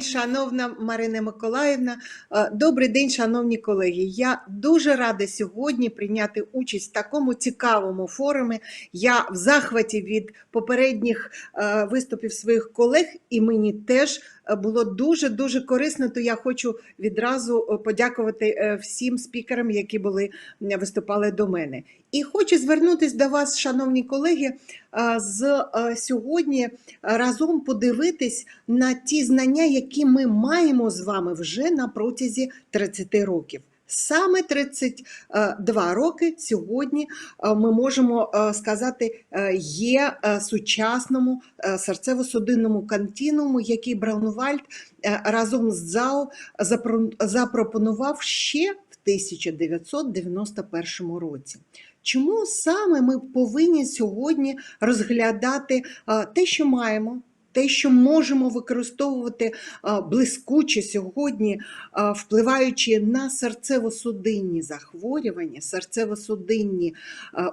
день, шановна Марина Миколаївна. Е, Добрий день, шановні колеги. Я дуже рада сьогодні прийняти участь в такому цікавому форумі. Я в захваті від попередніх е, виступів своїх колег, і мені теж було дуже дуже корисно. То я хочу відразу е, подякувати е, всім спікерам, які були виступали до мене. І хочу звернутися до вас, шановні колеги, е, з е, сьогодні разом подивитись на ті знання, які ми маємо з вами вже на протязі 30 років. Саме 32 роки сьогодні е, ми можемо е, сказати е, є е, сучасному е, серцево-судинному континууму, який Браунвальд е, разом з ЗАО запро- запропонував ще в 1991 році. Чому саме ми повинні сьогодні розглядати те, що маємо, те, що можемо використовувати а, блискуче сьогодні, впливаючи на серцево-судинні захворювання, серцево-судинні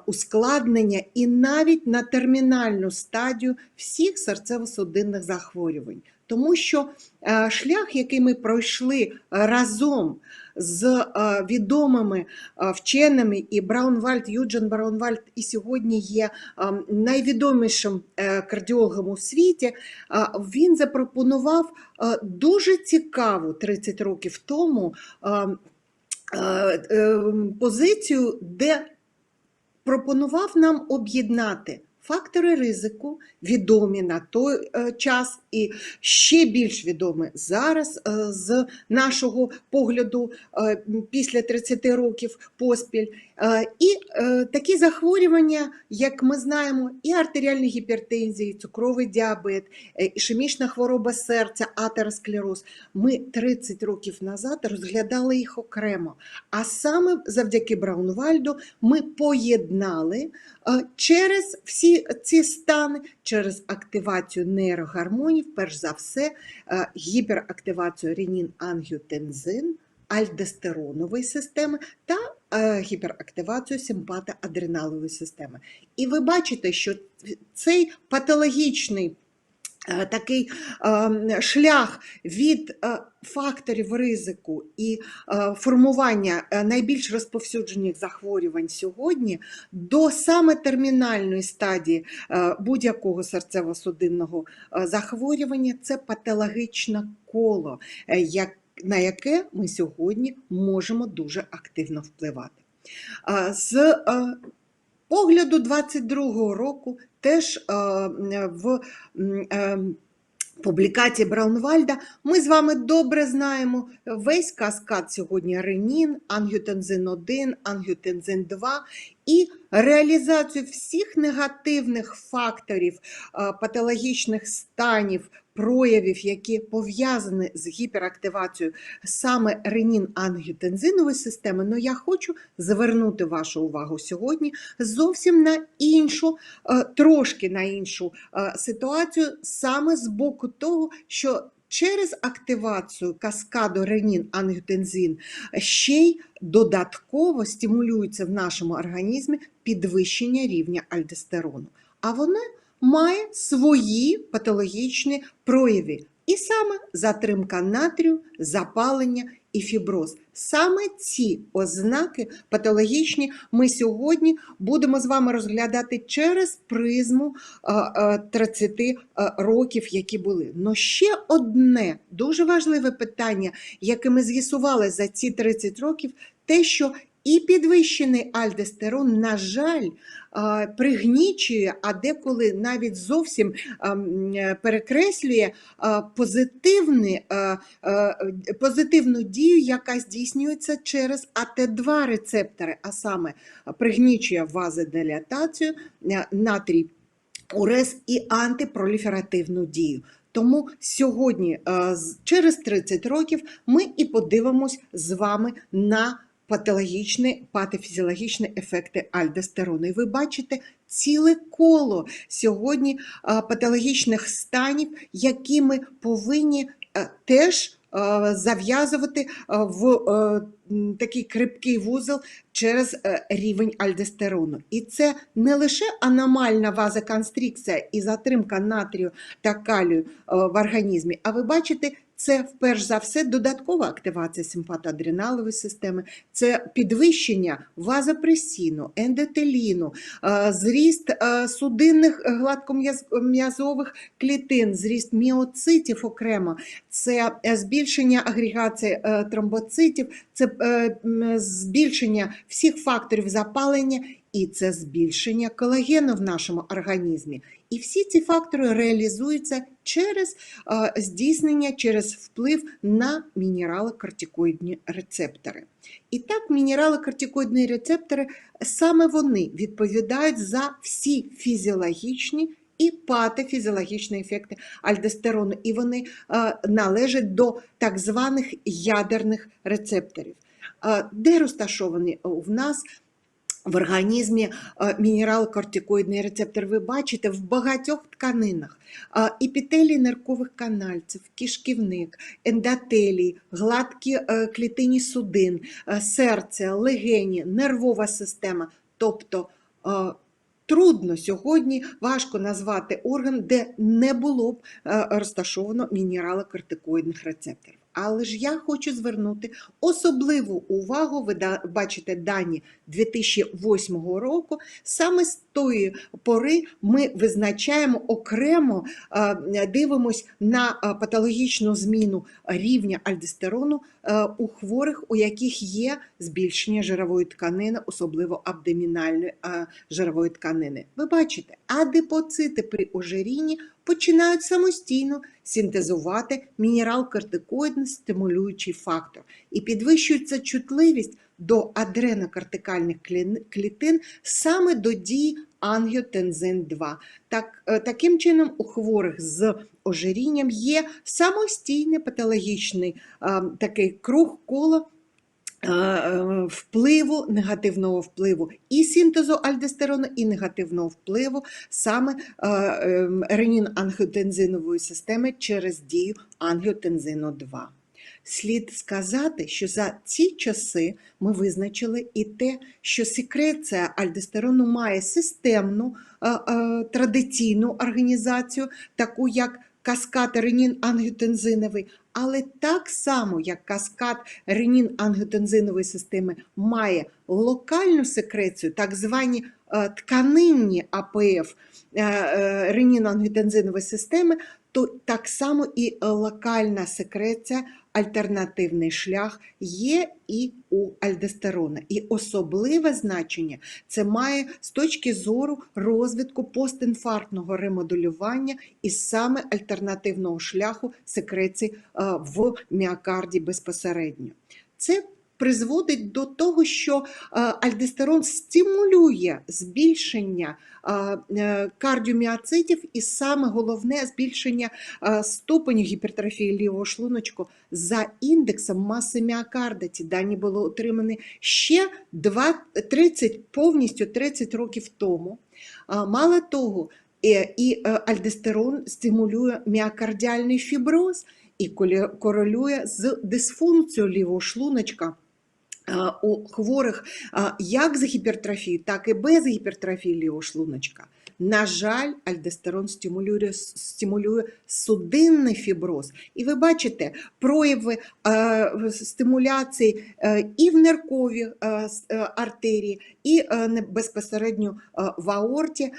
ускладнення і навіть на термінальну стадію всіх серцево-судинних захворювань. Тому що е, шлях, який ми пройшли разом з е, відомими е, вченими, і Браунвальд, Юджин Браунвальд і сьогодні є е, найвідомішим е, кардіологом у світі, е, він запропонував е, дуже цікаву 30 років тому е, е, е, позицію, де пропонував нам об'єднати фактори ризику, відомі на той е, час і ще більш відомі зараз е, з нашого погляду е, після 30 років поспіль. Е, І е, такі захворювання, як ми знаємо, і артеріальна гіпертензія, і цукровий діабет, е, ішемічна хвороба серця, атеросклероз. Ми 30 років назад розглядали їх окремо. А саме завдяки Браунвальду ми поєднали через всі ці стани, через активацію нейрогормонів, перш за все, гіперактивацію ренін-ангіотензин, альдостеронової системи та е, гіперактивацію симпатоадреналової системи. І ви бачите, що цей патологічний е, такий е, шлях від факторів ризику і формування найбільш розповсюджених захворювань сьогодні до саме термінальної стадії будь-якого серцево-судинного захворювання це патологічне коло, е, як, на яке ми сьогодні можемо дуже активно впливати. З е, погляду 22-го року теж е, в е, публікації Браунвальда ми з вами добре знаємо весь каскад сьогодні ренін, ангіотензин 1, ангіотензин 2 і реалізацію всіх негативних факторів патологічних станів, проявів, які пов'язані з гіперактивацією саме ренін-ангіотензинової системи. Ну я хочу звернути вашу увагу сьогодні зовсім на іншу, е, трошки на іншу е, ситуацію, саме з боку того, що через активацію каскаду ренін-ангіотензин ще й додатково стимулюється в нашому організмі підвищення рівня альдостерону. А воно має свої патологічні прояви. І саме затримка натрію, запалення і фіброз. Саме ці ознаки патологічні ми сьогодні будемо з вами розглядати через призму е, е, 30 е, років, які були. Но ще одне дуже важливе питання, яке ми з'ясували за ці 30 років, те, що і підвищений альдостерон, на жаль, пригнічує, а деколи навіть зовсім перекреслює позитивну дію, яка здійснюється через АТ2 рецептори, а саме пригнічує вазодилатацію, натрій урез і антипроліферативну дію. Тому сьогодні, через 30 років, ми і подивимось з вами на патологічні, патофізіологічні ефекти альдостерону. І ви бачите ціле коло сьогодні е, патологічних станів, які ми повинні е, теж е, зав'язувати в такий крепкий вузол через рівень альдостерону. І це не лише аномальна вазоконстрикція і затримка натрію та калію в організмі, а ви бачите, це вперш за все додаткова активація симпатоадреналової системи, це підвищення вазопресіну, ендотеліну, е, зріст е, судинних е, гладком'язових клітин, зріст міоцитів окремо, це збільшення агрегації тромбоцитів, це збільшення всіх факторів запалення. І це збільшення колагену в нашому організмі. І всі ці фактори реалізуються через здійснення, через вплив на мінералокортикоїдні рецептори. І так, мінералокортикоїдні рецептори саме вони відповідають за всі фізіологічні і патофізіологічні ефекти альдостерону, і вони належать до так званих ядерних рецепторів. Де розташовані в нас в організмі е, мінерал-кортикоїдний рецептор? Ви бачите в багатьох тканинах. Е, Епітелій ниркових канальців, кишківник, ендотелій, гладкі е, клітині судин, серце, легені, нервова система. Тобто трудно сьогодні, важко назвати орган, де не було б розташовано мінералокортикоїдних рецепторів. Але ж я хочу звернути особливу увагу, ви бачите дані 2008 року. Саме з тої пори ми визначаємо окремо, дивимось на патологічну зміну рівня альдостерону е, у хворих, у яких є збільшення жирової тканини, особливо абдомінальної е, жирової тканини. Ви бачите, адипоцити при ожирінні починають самостійно синтезувати мінерал-кортикоїдний стимулюючий фактор і підвищується чутливість до адренокортикальних клітин саме до дії ангіотензин 2. Так, е, таким чином, у хворих з ожирінням є самостійний патологічний е, такий круг коло е, впливу, негативного впливу і синтезу альдостерону, і негативного впливу саме е, е, ренін-ангіотензинової системи через дію ангіотензину 2. Слід сказати, що за ці часи ми визначили і те, що секреція альдостерону має системну е, е, традиційну організацію, таку як каскад ренін-ангіотензиновий, але так само, як каскад ренін-ангіотензинової системи має локальну секрецію, так звані е, тканинні АПФ е, ренін-ангіотензинової системи, то так само і локальна секреція, альтернативний шлях є і у альдостерона. І особливе значення це має з точки зору розвитку постінфарктного ремоделювання і саме альтернативного шляху секреції е, в міокарді безпосередньо. Це призводить до того, що е, альдостерон стимулює збільшення е, е, кардіоміоцитів і саме головне збільшення ступеню гіпертрофії лівого шлуночку за індексом маси міокарда. Ці дані були отримані ще 2, 30, повністю 30 років тому. Мало того, і альдостерон стимулює міокардіальний фіброз і корелює з дисфункцією лівого шлуночка. У хворих як з гіпертрофією, так і без гіпертрофії лівого шлуночка. На жаль, альдостерон стимулює, стимулює судинний фіброз. І ви бачите прояви е, стимуляції е, і в ниркові е, е, артерії, і е, безпосередньо е, в аорті е,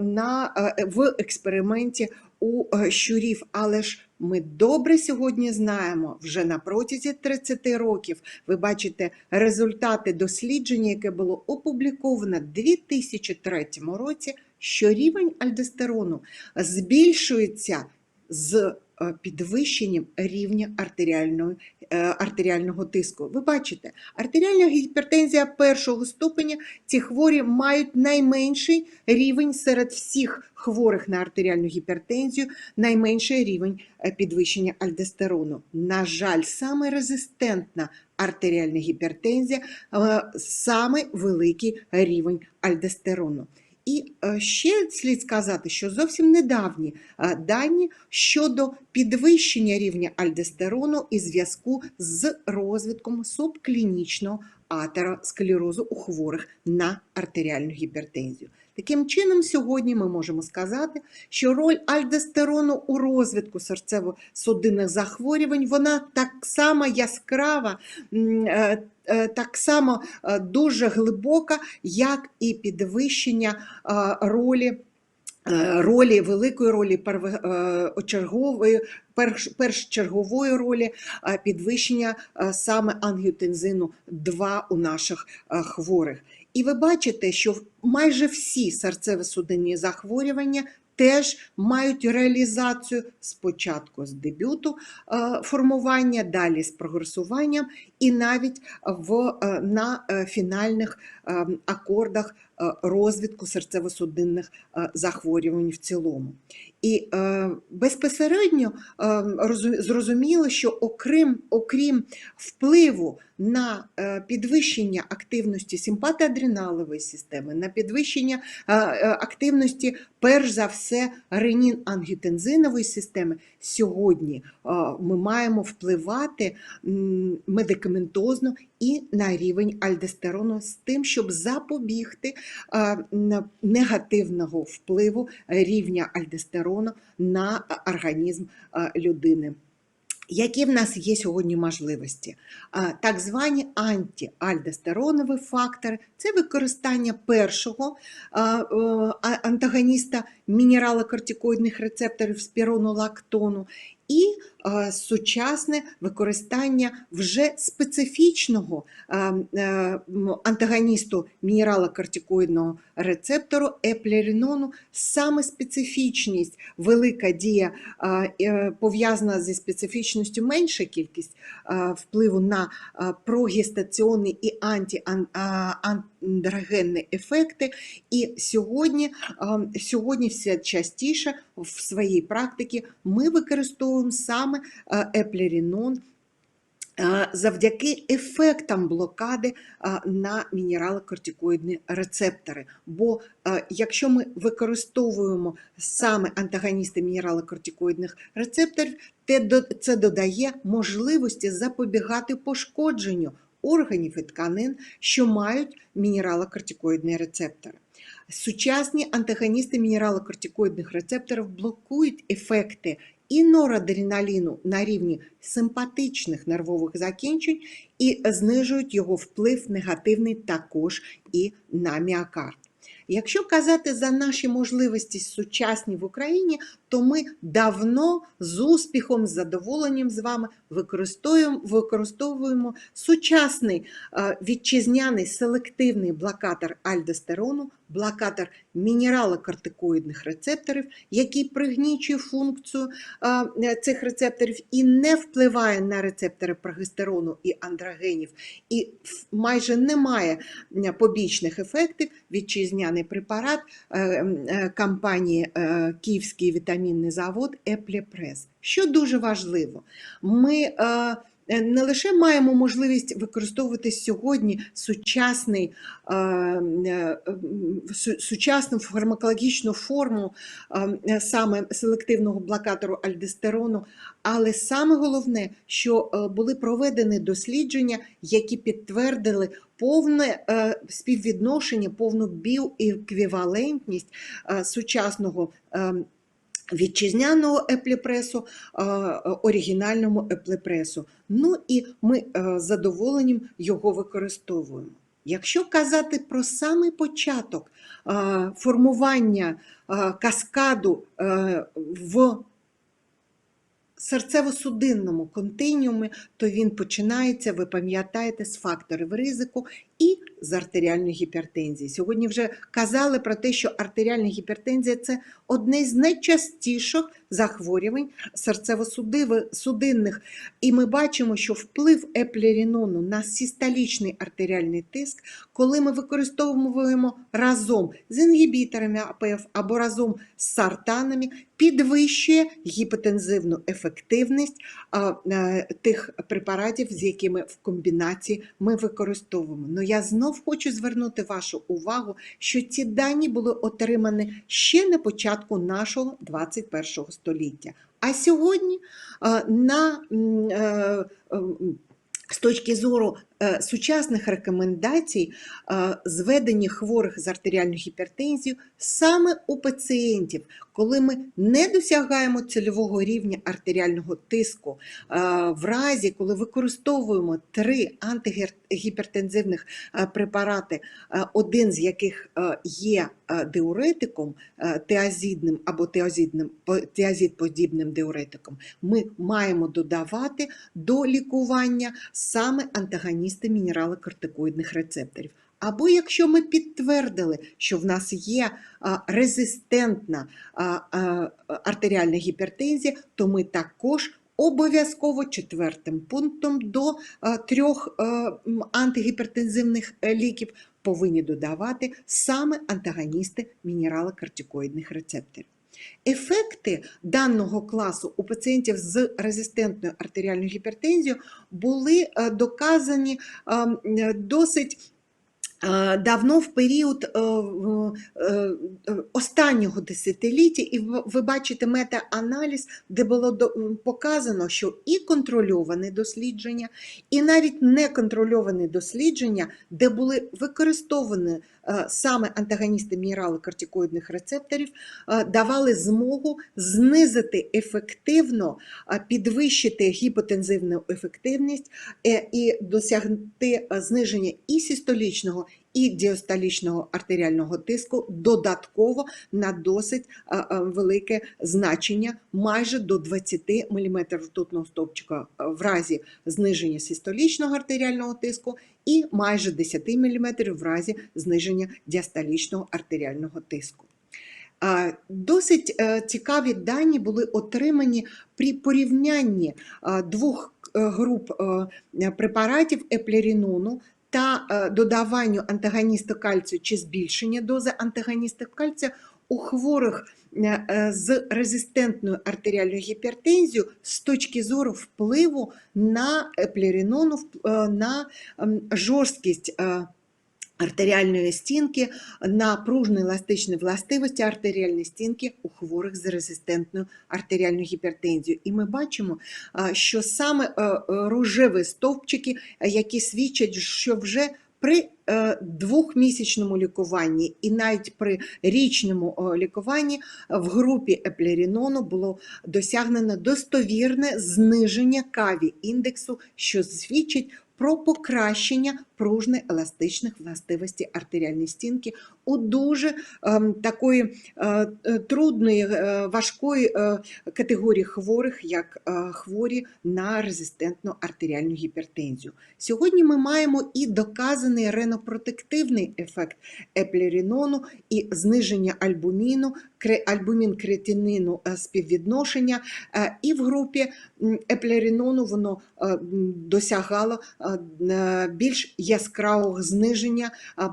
на, е, в експерименті у е, щурів. Але ж ми добре сьогодні знаємо, вже на протязі 30 років ви бачите результати дослідження, яке було опубліковано в 2003 році, що рівень альдостерону збільшується з підвищенням рівня артеріальної, е, артеріального тиску. Ви бачите, артеріальна гіпертензія першого ступеня ці хворі мають найменший рівень серед всіх хворих на артеріальну гіпертензію, найменший рівень е, підвищення альдостерону. На жаль, саме резистентна артеріальна гіпертензія, е, саме великий рівень альдостерону. І е, ще слід сказати, що зовсім недавні е, дані щодо підвищення рівня альдостерону і зв'язку з розвитком субклінічного атеросклерозу у хворих на артеріальну гіпертензію. Таким чином, сьогодні ми можемо сказати, що роль альдостерону у розвитку серцево-судинних захворювань вона так само яскрава, е, так само е, дуже глибока, як і підвищення е, ролі. е, Ролі великої ролі первочергової, перш, першочергової ролі е, підвищення е, саме ангіотензину 2 у наших е, хворих. І ви бачите, що майже всі серцево-судинні захворювання теж мають реалізацію спочатку з дебюту е, формування, далі з прогресуванням, і навіть в, е, на е, фінальних е, акордах розвитку серцево-судинних захворювань в цілому. І безпосередньо зрозуміло, що окрім, окрім впливу на підвищення активності симпатоадреналової системи, на підвищення активності, перш за все, ренін-ангітензинової системи, сьогодні ми маємо впливати м, медикаментозно і на рівень альдостерону з тим, щоб запобігти негативного впливу рівня альдостерону на організм людини. Які в нас є сьогодні можливості? Так звані антиальдостеронові фактори це використання першого антагоніста мінералокортикоїдних рецепторів спіронолактону і сучасне використання вже специфічного е, м, антагоністу мінералокортикоїдного рецептору еплерінону, саме специфічність, велика дія е, пов'язана зі специфічністю менша кількість впливу на а, прогестаційні і антиандрогенні ефекти. І сьогодні, сьогодні все частіше в своїй практиці ми використовуємо саме а, еплерінон завдяки ефектам блокади на мінералокортикоїдні рецептори. Бо якщо ми використовуємо саме антагоністи мінералокортикоїдних рецепторів, це додає можливості запобігати пошкодженню органів і тканин, що мають мінералокортикоїдні рецептори. Сучасні антагоністи мінералокортикоїдних рецепторів блокують ефекти і норадреналіну на рівні симпатичних нервових закінчень і знижують його вплив негативний також і на міокард. Якщо казати за наші можливості сучасні в Україні, то ми давно з успіхом, з задоволенням з вами використовуємо, використовуємо сучасний е, вітчизняний селективний блокатор альдостерону, блокатор мінералокортикоїдних рецепторів, який пригнічує функцію е, цих рецепторів і не впливає на рецептори прогестерону і андрогенів, і майже немає побічних ефектів. Вітчизняний препарат е, е, компанії е, Київський вітамінний завод Еплепрес. Що дуже важливо, ми не лише маємо можливість використовувати сьогодні сучасний, е, е, сучасну фармакологічну форму е, саме селективного блокатору альдостерону, але саме головне, що е, були проведені дослідження, які підтвердили повне е, співвідношення, повну біоеквівалентність е, сучасного е, вітчизняного еплепресу, оригінальному еплепресу. Ну і ми е, з задоволенням його використовуємо. Якщо казати про самий початок формування каскаду е, в серцево-судинному континіумі, то він починається, ви пам'ятаєте, з факторів ризику і з артеріальної гіпертензії. Сьогодні вже казали про те, що артеріальна гіпертензія це одне з найчастіших захворювань серцево-судинних. І ми бачимо, що вплив еплерінону на систолічний артеріальний тиск, коли ми використовуємо разом з інгібіторами АПФ або разом з сартанами, підвищує гіпотензивну ефективність е, тих препаратів, з якими в комбінації ми використовуємо. Ну я знов хочу звернути вашу увагу, що ці дані були отримані ще на початку нашого 21 століття. А сьогодні е, на е, з точки зору сучасних рекомендацій е, зведення хворих з артеріальною гіпертензією саме у пацієнтів, коли ми не досягаємо цільового рівня артеріального тиску, е, в разі, коли використовуємо три антигіпертензивних е, препарати, е, один з яких е, є е, диуретиком е, теазідним або теазідним, по- теазід-подібним диуретиком, ми маємо додавати до лікування саме антагоністи мінералокортикоїдних рецепторів. Або якщо ми підтвердили, що в нас є резистентна артеріальна гіпертензія, то ми також обов'язково четвертим пунктом до трьох антигіпертензивних е, ліків повинні додавати саме антагоністи мінералокортикоїдних рецепторів. Ефекти даного класу у пацієнтів з резистентною артеріальною гіпертензією були е, доказані е, м, е, досить давно в період е, е, е, останнього десятиліття, і ви бачите мета-аналіз, де було показано, що і контрольоване дослідження, і навіть неконтрольоване дослідження, де були використовані е, саме антагоністи мінералокортикоїдних рецепторів, е, давали змогу знизити ефективно, е, підвищити гіпотензивну ефективність е, і досягти е, зниження і систолічного, і діастолічного артеріального тиску додатково на досить е, е, велике значення, майже до 20 мм ртутного стовпчика е, в разі зниження систолічного артеріального тиску і майже 10 мм в разі зниження діастолічного артеріального тиску. Досить цікаві дані були отримані при порівнянні двох груп препаратів еплерінону та е, додаванню антагоністу кальцію чи збільшення дози антагоністу кальцію у хворих е, е, з резистентною артеріальною гіпертензією з точки зору впливу на еплерінону, е, на ем, жорсткість артеріальної стінки, на пружні еластичні властивості артеріальної стінки у хворих з резистентною артеріальною гіпертензією. І ми бачимо, що саме е, рожеві стовпчики, які свідчать, що вже при е, двохмісячному лікуванні і навіть при річному лікуванні е, в групі еплерінону було досягнено достовірне зниження каві індексу, що свідчить про покращення пружно-еластичних властивостей артеріальної стінки у дуже такої е, е, трудної, е, важкої категорії хворих, як хворі на резистентну артеріальну гіпертензію. Сьогодні ми маємо і доказаний ренопротективний ефект еплерінону і зниження альбуміну, кре- альбумін-кретинину е, співвідношення, е, і в групі м, еплерінону воно е, досягало більш яскравого зниження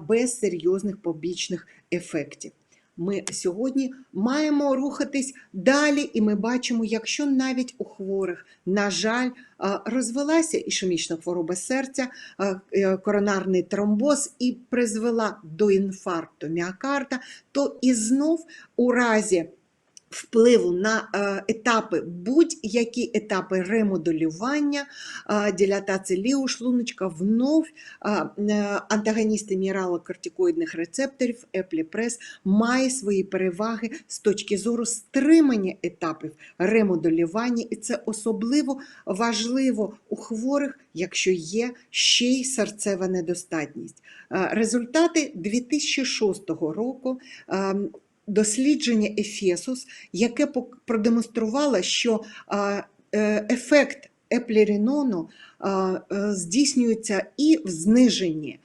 без серйозних побічних ефектів. Ми сьогодні маємо рухатись далі, і ми бачимо, якщо навіть у хворих, на жаль, розвелася ішемічна хвороба серця, е, коронарний тромбоз і призвела до інфаркту міокарда, то і знов у разі впливу на е, етапи, будь-які етапи ремоделювання, е, дилатації лівого шлуночка, внов е, антагоністи мінералокортикоїдних рецепторів, епліпрес має свої переваги з точки зору стримання етапів ремоделювання, і це особливо важливо у хворих, якщо є ще й серцева недостатність. Результати 2006 року. Дослідження Ефесус, яке продемонструвало, що е, ефект еплерінону е, здійснюється і в зниженні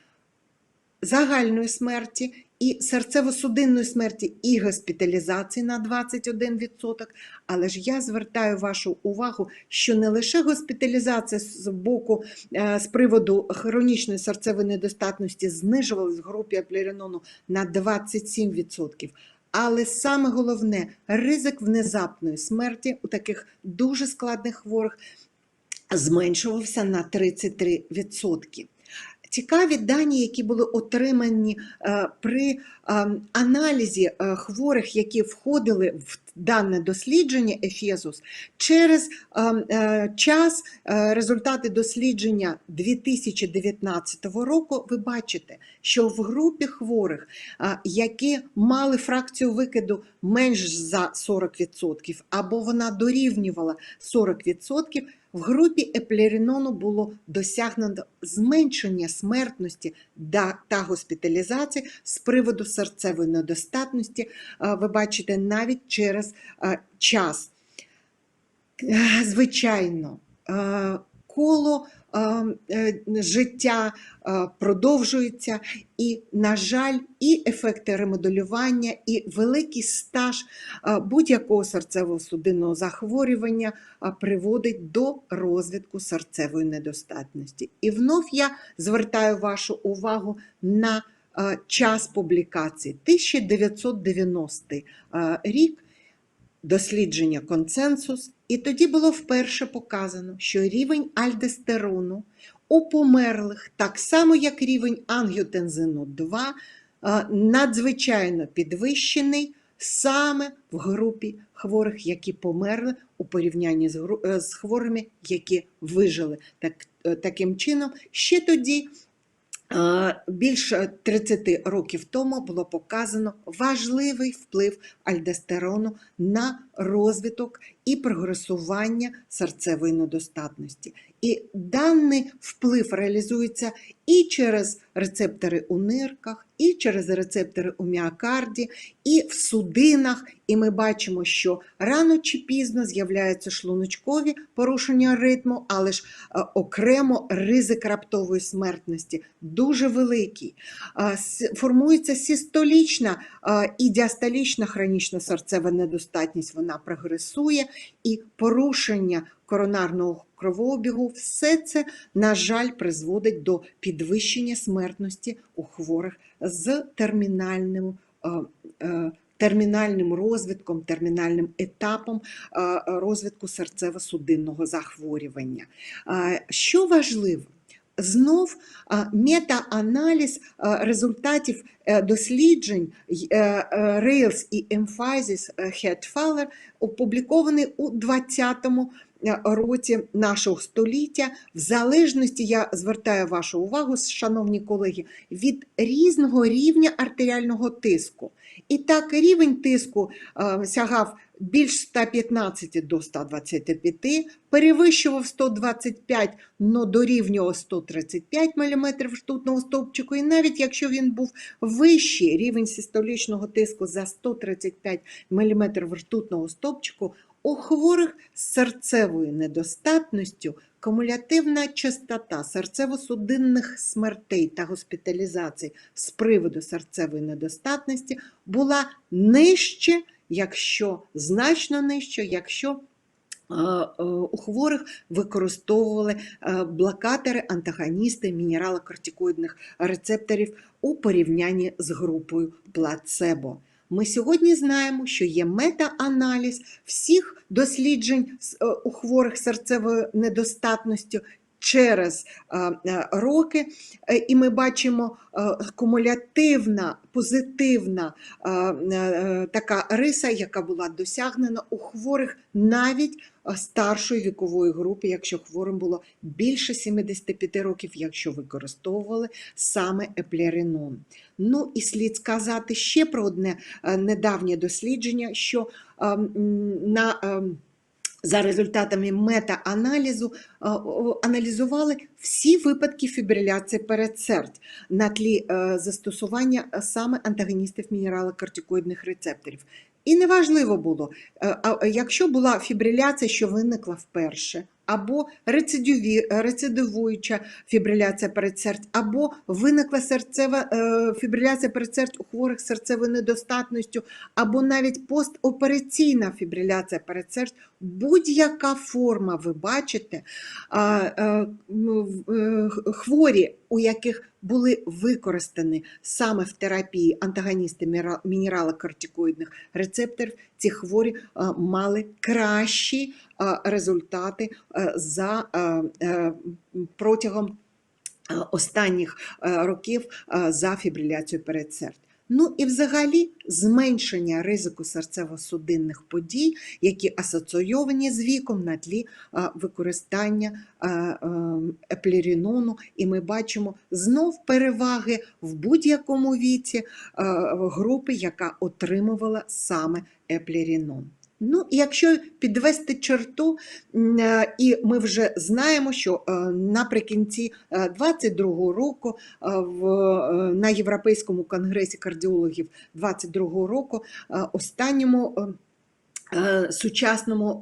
загальної смерті, і серцево-судинної смерті, і госпіталізації на 21%. Але ж я звертаю вашу увагу, що не лише госпіталізація з боку е, з приводу хронічної серцевої недостатності знижувалась в групі аплеринону на 27%. Але саме головне ризик внезапної смерті у таких дуже складних хворих зменшувався на 33%. Цікаві дані, які були отримані е, при е, аналізі е, хворих, які входили в дане дослідження Ефезус, через е, е, час е, результати дослідження 2019 року, ви бачите, що в групі хворих, е, які мали фракцію викиду менш за 40%, або вона дорівнювала 40%, в групі еплерінону було досягнено зменшення смертності та госпіталізації з приводу серцевої недостатності. Е, Ви бачите, навіть через е, час. Е, Звичайно, коло життя е, продовжується, і, на жаль, і ефекти ремоделювання, і великий стаж е, будь-якого серцево-судинного захворювання е, приводить до розвитку серцевої недостатності. І знов я звертаю вашу увагу на е, час публікації 1990 е, рік дослідження консенсус, і тоді було вперше показано, що рівень альдостерону у померлих, так само як рівень ангіотензину 2, е, надзвичайно підвищений саме в групі хворих, які померли у порівнянні з, е, хворими, які вижили. Так, е, таким чином, ще тоді Більше 30 років тому було показано важливий вплив альдостерону на розвиток і прогресування серцевої недостатності. І даний вплив реалізується і через рецептори у нирках, і через рецептори у міокарді, і в судинах. І ми бачимо, що рано чи пізно з'являються шлуночкові порушення ритму, але ж е, окремо ризик раптової смертності дуже великий. С- Формується систолічна і діастолічна хронічна серцева недостатність, вона прогресує, і порушення коронарного кровообігу, все це, на жаль, призводить до підвищення смертності у хворих з термінальним. е, е, Термінальним розвитком, термінальним етапом е, розвитку серцево-судинного захворювання. Що важливо? Знов мета-аналіз результатів досліджень Rails і Emphasis Head-Faller опублікований у 20-му е, році нашого століття. В залежності, я звертаю вашу увагу, шановні колеги, від різного рівня артеріального тиску. І так рівень тиску е, сягав більш 115 до 125, перевищував 125, но дорівнював 135 мм ртутного стовпчику. І навіть якщо він був вищий рівень систолічного тиску за 135 мм ртутного стовпчику, у хворих з серцевою недостатністю кумулятивна частота серцево-судинних смертей та госпіталізацій з приводу серцевої недостатності була нижче, якщо значно нижче, якщо е, е, у хворих використовували е, блокатори, антагоністи мінералокортикоїдних рецепторів у порівнянні з групою плацебо. Ми сьогодні знаємо, що є мета-аналіз всіх досліджень е, у хворих серцевою недостатністю через е, е, роки, Е, і ми бачимо кумулятивна, позитивна така риса, яка була досягнена у хворих навіть старшої вікової групи, якщо хворим було більше 75 років, якщо використовували саме еплеринон. Ну і слід сказати ще про одне недавнє дослідження, що е, на е, за результатами мета-аналізу е, аналізували всі випадки фібриляції передсердь на тлі е, застосування саме антагоністів мінералокортикоїдних рецепторів. І неважливо було, е, якщо була фібриляція, що виникла вперше, або рецидивуюча фібриляція передсердь, або виникла серцева е, фібриляція передсердь у хворих серцевою недостатністю, або навіть постопераційна фібриляція передсердь, будь-яка форма, ви бачите, е, е, хворі, у яких були використані саме в терапії антагоністи мінера- мінералокортикоїдних рецепторів, ці хворі е, мали кращі е, результати е, за протягом останніх років за фібриляцію передсердь. Ну і взагалі зменшення ризику серцево-судинних подій, які асоційовані з віком на тлі використання е, е, еплерінону. І ми бачимо знов переваги в будь-якому віці групи, яка отримувала саме еплерінон. Ну, якщо підвести черту, е, і ми вже знаємо, що е, наприкінці 22-го року е, в, е, на Європейському конгресі кардіологів 22-го року останньому сучасному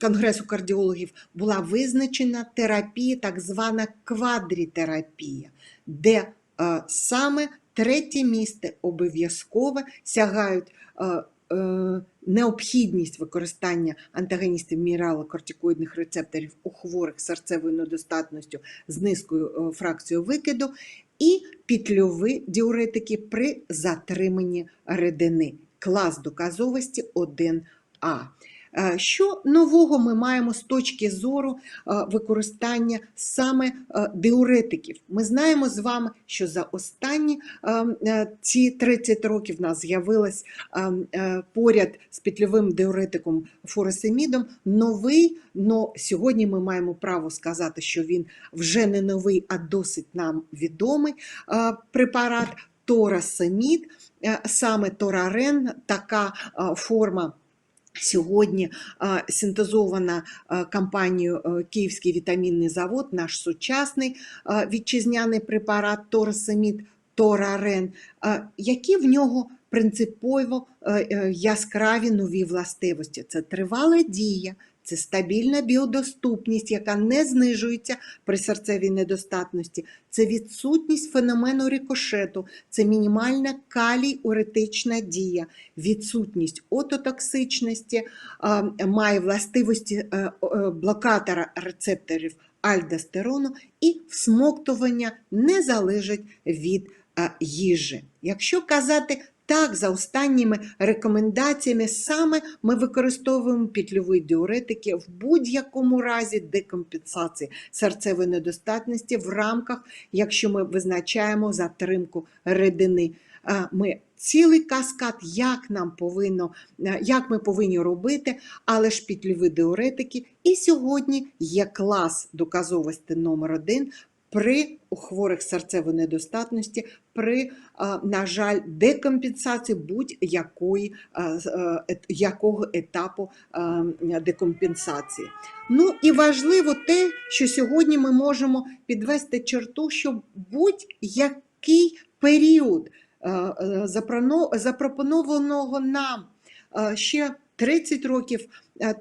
конгресу кардіологів була визначена терапія, так звана квадрітерапія, де саме третє місце обов'язково сягають е, е, необхідність використання антагоністів мінералокортикоїдних рецепторів у хворих серцевою недостатністю з низькою е, фракцією викиду і петльові діуретики при затриманні рідини. Клас доказовості 1А. Е, Що нового ми маємо з точки зору е, використання саме е, диуретиків? Ми знаємо з вами, що за останні ці 30 років в нас з'явилась е, поряд з петльовим диуретиком фуросемідом новий, але сьогодні ми маємо право сказати, що він вже не новий, а досить нам відомий препарат Торасемід, саме Торарен, така форма. Сьогодні синтезована компанією е, Київський вітамінний завод, наш сучасний вітчизняний препарат Торасемід Торарен, які в нього принципово е, е, яскраві нові властивості. Це тривала дія, це стабільна біодоступність, яка не знижується при серцевій недостатності, це відсутність феномену рикошету, це мінімальна калій-уретична дія, відсутність ототоксичності, має властивості е, е, блокатора рецепторів альдостерону і всмоктування не залежить від е, їжі. Якщо казати так, за останніми рекомендаціями, саме ми використовуємо петльові діуретики в будь-якому разі декомпенсації серцевої недостатності в рамках, якщо ми визначаємо затримку рідини. Ми цілий каскад, як нам повинно, е, як ми повинні робити, але ж петльові диуретики. І сьогодні є клас доказовості номер один при у хворих серцевої недостатності, при, на жаль, декомпенсації будь-якої е, якого етапу декомпенсації. Ну і важливо те, що сьогодні ми можемо підвести черту, що будь-який період е, запропонованого нам ще 30 років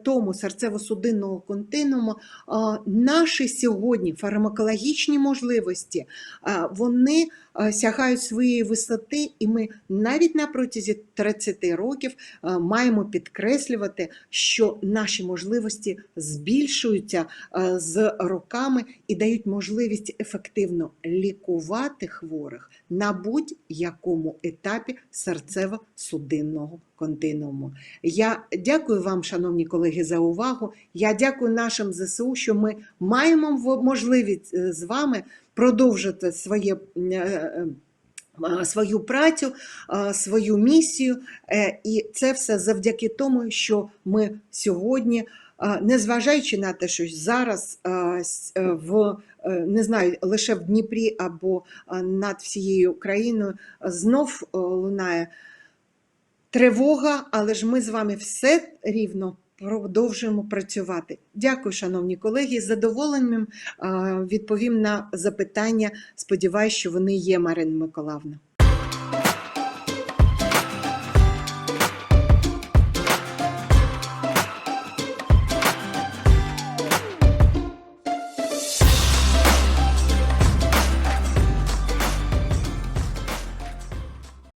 тому серцево-судинного континууму, е, наші сьогодні фармакологічні можливості, е, вони е, сягають своєї висоти, і ми навіть на протязі 30 років е, маємо підкреслювати, що наші можливості збільшуються е, з роками і дають можливість ефективно лікувати хворих на будь-якому етапі серцево-судинного континууму. Я дякую вам, шановні колеги, за увагу. Я дякую нашим ЗСУ, що ми маємо можливість е, з вами продовжити своє. е, е, Свою працю, свою місію, і це все завдяки тому, що ми сьогодні, незважаючи на те, що зараз в не знаю, лише в Дніпрі або над всією країною знов лунає тривога, але ж ми з вами все рівно продовжуємо працювати. Дякую, шановні колеги. З задоволенням е, відповім на запитання. Сподіваюсь, що вони є, Марина Миколаївна.